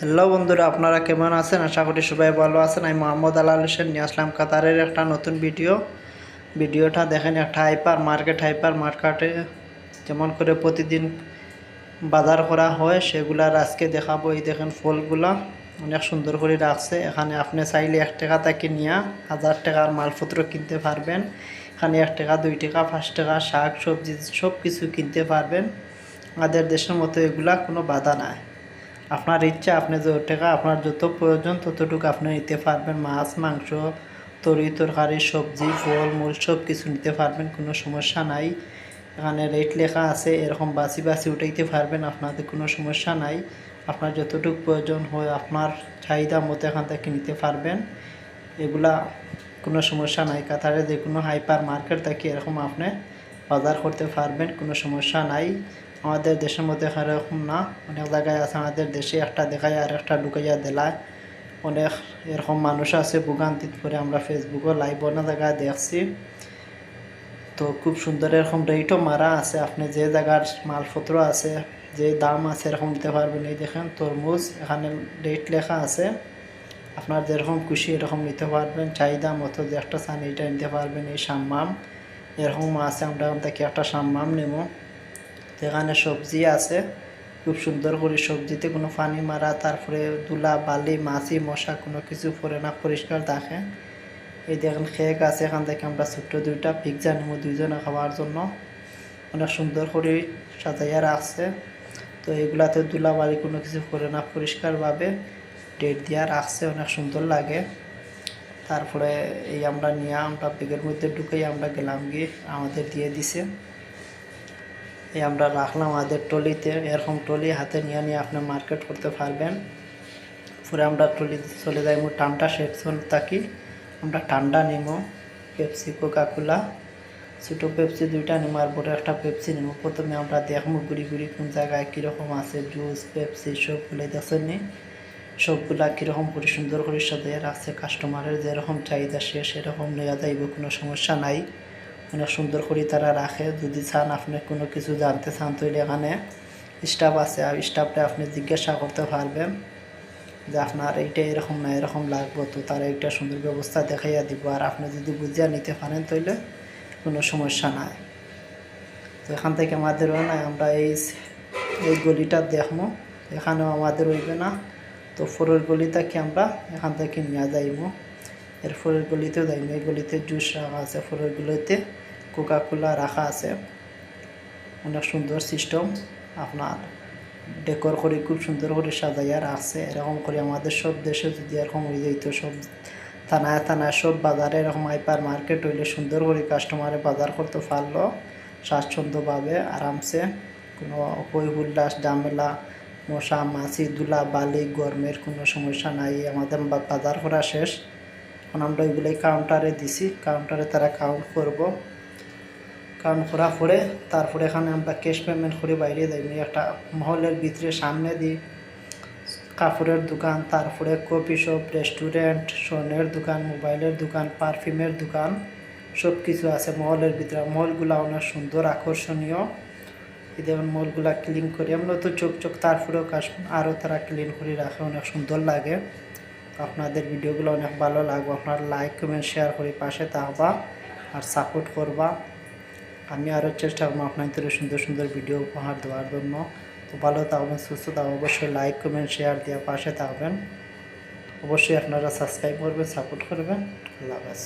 Hello বন্ধুরা, আপনারা কেমন আছেন? আশা করি সবাই ভালো আছেন। আমি মোহাম্মদ আলাল হোসেন, নিয়ে আসলাম কাতারের একটা নতুন ভিডিও। ভিডিওটা দেখেন, একটা হাইপার মার্কেট হাইপার মার্কেটে যেমন করে প্রতিদিন বাজার করা হয় সেগুলার আজকে দেখাবো। এই দেখেন ফলগুলা অনেক সুন্দর করে রাখছে। এখানে আপনি চাইলে এক টাকা থেকে নিয়ে হাজার টাকার মালপত্র কিনতে পারবেন। এখানে এক টাকা, দুই টাকা, পাঁচ টাকা, শাক, সবজি সব কিছু কিনতে পারবেন। আমাদের দেশের মতো এগুলা কোনো বাধা নাই। আপনার ইচ্ছা, আপনি যত টাকা, আপনার যত প্রয়োজন ততটুকু আপনি নিতে পারবেন। মাছ, মাংস, তরি, তরকারি, সবজি, ফল, মূল সব কিছু নিতে পারবেন, কোনো সমস্যা নাই। এখানে রেট লেখা আছে, এরকম বাসি বাসি উঠাইতে পারবেন, আপনাদের কোনো সমস্যা নাই। আপনার যতটুকু প্রয়োজন হয়, আপনার চাহিদা মতো এখান থেকে নিতে পারবেন। এগুলা কোনো সমস্যা নাই। কাতারে যে কোনো হাইপার মার্কেট থেকে এরকম আপনি বাজার করতে পারবেন, কোনো সমস্যা নাই। আমাদের দেশের মধ্যে এরকম না, অনেক জায়গায় আছে আমাদের দেশে, একটা দেখায় আর একটা ঢুকাইয়া দেলায়। অনেক এরকম মানুষ আছে, ভোগান্তিত পরে আমরা ফেসবুকে লাইভ অনেক জায়গায় দেখছি। তো খুব সুন্দর এরকম রেটও মারা আছে। আপনি যে জায়গার মালপত্র আছে, যে দাম আছে, এরকম নিতে পারবেন। এই দেখেন তরমুজ, এখানে রেট লেখা আছে। আপনার যেরকম খুশি এরকম নিতে পারবেন। চাহিদা মতো যে একটা চান এইটা নিতে পারবেন, এই সাম্মাম। এরকম আছে, আমরা থেকে একটা সাম্মাম নেব। তো এখানে সবজি আছে। খুব সুন্দর করে সবজিতে কোনো পানি মারা, তারপরে দুলা বালি, মাছি, মশা কোনো কিছু পরে না, পরিষ্কার থাকে। এই দেখেন খেক আছে এখান থেকে আমরা ছোট্ট দুইটা পিৎজা নেব দুইজনে খাওয়ার জন্য। অনেক সুন্দর করে সাজাইয়া রাখছে। তো এগুলাতে দুলা বালি কোনো কিছু করে না, পরিষ্কারভাবে ডেট দিয়া রাখছে, অনেক সুন্দর লাগে। তারপরে এই আমরা নিয়ে আমরা ব্যাগের মধ্যে ঢুকেই আমরা গেলাম গিয়ে আমাদের দিয়ে দিছে। এই আমরা রাখলাম আমাদের টলিতে, এরকম টলি হাতে নিয়ে নিয়ে আপনি মার্কেট করতে পারবেন। পরে আমরা টলি চলে যাই ঠান্ডা সেকশন থাকি। আমরা ঠান্ডা নেব পেপসি কোকা কোলা ছোটো পেপসি দুইটা নেব আর বড় একটা পেপসি নেব প্রথমে আমরা দেখব ঘুরি ঘুরি কোন জায়গায় কীরকম আছে জুস পেপসি সবগুলো দেখছেন নি? সবগুলা কীরকম করে সুন্দর করে সাজিয়ে রাখছে। কাস্টমারের যেরকম চাহিদা সে সেরকম নেওয়া যাইব, কোনো সমস্যা নাই। অনেক সুন্দর করে তারা রাখে। যদি চান আপনি কোনো কিছু জানতে চান, তাহলে এখানে স্টাফ আছে। আর স্টাফটা আপনি জিজ্ঞাসা করতে পারবেন যে আপনার এইটা এরকম না এরকম লাগবো। তো তারা একটা সুন্দর ব্যবস্থা দেখাইয়া দিব। আর আপনি যদি বুঝিয়া নিতে পারেন, তাহলে কোনো সমস্যা নাই। তো এখান থেকে আমাদেরও নাই আমরা এই এই গলিটা দেখব। এখানেও আমাদের হইবে না। তো ফোরের গলিটা কি আমরা এখান থেকে নিয়ে যাইব। এর গলিতেও এই গলিতে জুস রাখা আছে ফোরের গলিতে কোকা কোলা রাখা আছে। অনেক সুন্দর সিস্টেম আপনার ডেকোর করে খুব সুন্দর করে সাজাইয়া রাখছে। এরকম করে আমাদের সব দেশে যদি এরকম হয়ে যেত সব থানায় থানায় সব বাজারে এরকম আইপার মার্কেট হইলে সুন্দর করে কাস্টমারে বাজার করতে পারল। স্বাচ্ছন্দ্যভাবে, আরামসে। কোনো হই হুল্লাস, ঝামেলা, মশা, মাছি, দুলা, বালি, গরমের কোনো সমস্যা নাই। আমাদের বাজার করা শেষ। আমরা ওইগুলোই কাউন্টারে দিছি। কাউন্টারে তারা কাউন্ট করব। কাউন্ট করা করে তারপরে এখানে আমরা ক্যাশ পেমেন্ট করে বাইরে যাই। একটা মহলের ভিতরে সামনে দিই। কাপড়ের দোকান, তারপরে কফি শপ রেস্টুরেন্ট স্বর্ণের দোকান, মোবাইলের দোকান পারফিউমের দোকান সব কিছু আছে মহলের ভিতরে। মহলগুলো অনেক সুন্দর, আকর্ষণীয়। যেমন মলগুলা ক্লিন করি আমরা তো চোখ চোখ তারপরেও কাশ আরও তারা ক্লিন করে রাখে, অনেক সুন্দর লাগে। আপনাদের ভিডিওগুলো অনেক ভালো লাগবে। আপনার লাইক কমেন্ট শেয়ার করে পাশে থাকবা আর সাপোর্ট করবা। আমি আরও চেষ্টা করব আপনাদের সুন্দর সুন্দর ভিডিও উপহার দেওয়ার জন্য। তো ভালো থাকবেন, সুস্থ থাকবেন, অবশ্যই লাইক কমেন্ট শেয়ার দেওয়া পাশে থাকবেন। অবশ্যই আপনারা সাবস্ক্রাইব করবেন সাপোর্ট করবেন। আল্লাহ হাফেজ।